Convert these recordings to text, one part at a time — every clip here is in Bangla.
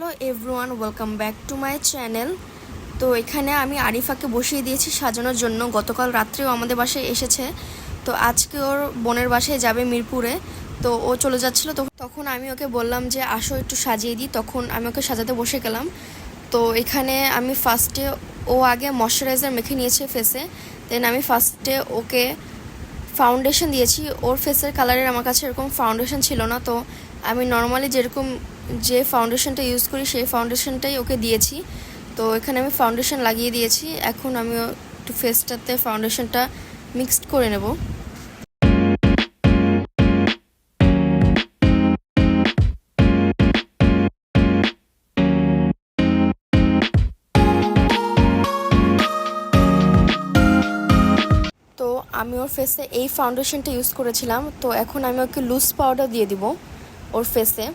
Hello everyone, welcome back to my channel. তো এখানে আমি আরিফাকে বসিয়ে দিয়েছি সাজানোর জন্য। গতকাল রাত্রেও আমাদের বাসায় এসেছে। তো আজকে ওর বোনের বাসায় যাবে মিরপুরে। তো ও চলে যাচ্ছিল, তো তখন আমি ওকে বললাম যে, আসো একটু সাজিয়ে দিই। তখন আমি ওকে সাজাতে বসে গেলাম। তো এখানে আমি ফার্স্টে, ও আগে ময়শ্চারাইজার মেখে নিয়েছে ফেসে। দেন আমি ফার্স্টে ওকে ফাউন্ডেশন দিয়েছি। ওর ফেসের কালারের আমার কাছে এরকম ফাউন্ডেশন ছিল না। তো আমি নর্মালি যেরকম যে ফাউন্ডেশনটা ইউজ করি, সেই ফাউন্ডেশনটাই ওকে দিয়েছি। তো এখানে আমি ফাউন্ডেশন লাগিয়ে দিয়েছি। এখন আমি একটু ফেসটাতে ফাউন্ডেশনটা মিক্সড করে নেব। তো আমি ওর ফেসে এই ফাউন্ডেশনটা ইউজ করেছিলাম। তো এখন আমি ওকে লুজ পাউডার দিয়ে দিব ওর ফেসে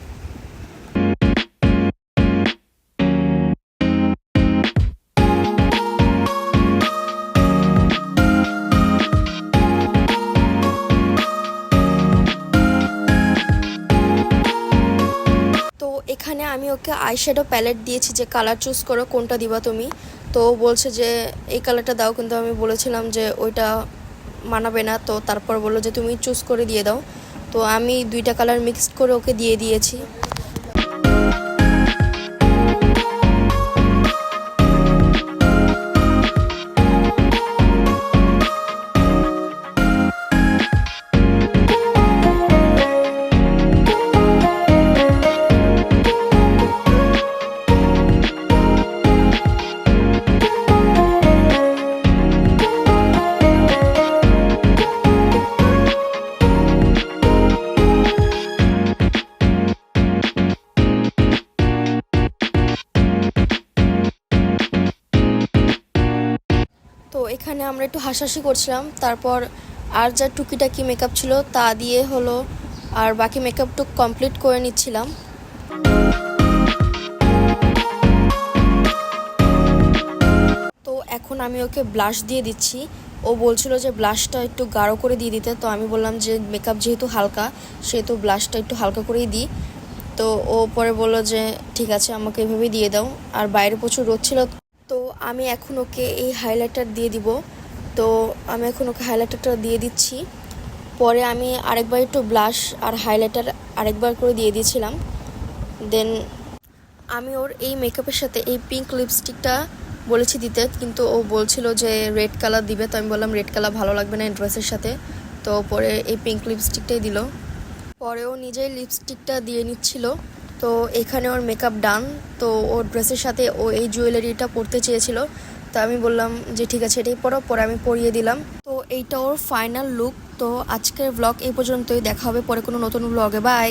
এখানে আমি ওকে আইশ্যাডো প্যালেট দিয়েছি যে কালার চুজ করো, কোনটা দিবা তুমি। তো বলছে যে, এই কালারটা দাও। কিন্তু আমি বলেছিলাম যে, ওইটা মানাবে না। তো তারপর বলল যে, তুমি চুজ করে দিয়ে দাও। তো আমি দুইটা কালার মিক্সড করে ওকে দিয়ে দিয়েছি। এখানে আমরা একটু হাসাহাসি করছিলাম। তারপর আর যা টুকিটাকি মেকআপ ছিল তা দিয়ে হলো আর বাকি মেকআপটুক কমপ্লিট করে নিচ্ছিলাম। তো এখন আমি ওকে ব্লাশ দিয়ে দিচ্ছি। ও বলছিল যে ব্লাশটা একটু গাঢ় করে দিয়ে দিতে। তো আমি বললাম যে মেকআপ যেহেতু হালকা, সেহেতু ব্লাশটা একটু হালকা করেই দিই। তো ও পরে বলল যে, ঠিক আছে, আমাকে এভাবেই দিয়ে দাও। আর বাইরে প্রচুর রোদ ছিল। আমি এখন ওকে এই হাইলাইটার দিয়ে দিব। তো আমি এখন ওকে হাইলাইটারটা দিয়ে দিচ্ছি। পরে আমি আরেকবার একটু ব্লাশ আর হাইলাইটার আরেকবার করে দিয়ে দিয়েছিলাম। দেন আমি ওর এই মেকআপের সাথে এই পিঙ্ক লিপস্টিকটা বলেছি দিতে, কিন্তু ও বলছিল যে রেড কালার দিবে, তো আমি বললাম রেড কালার ভালো লাগবে না ড্রেসের সাথে। তো পরে এই পিঙ্ক লিপস্টিকটাই দিল। পরে ও নিজেই লিপস্টিকটা দিয়ে নিচ্ছিল। তো এখানে ওর মেকআপ ডান তো ওর ড্রেসের সাথে ও এই জুয়েলারিটা পরতে চেয়েছিল। তো আমি বললাম যে ঠিক আছে এটাই পরো, পরে আমি পরিয়ে দিলাম। তো এইটা ওর ফাইনাল লুক তো আজকের ব্লগ এই পর্যন্তই, দেখা হবে পরে কোনো নতুন ব্লগে বাই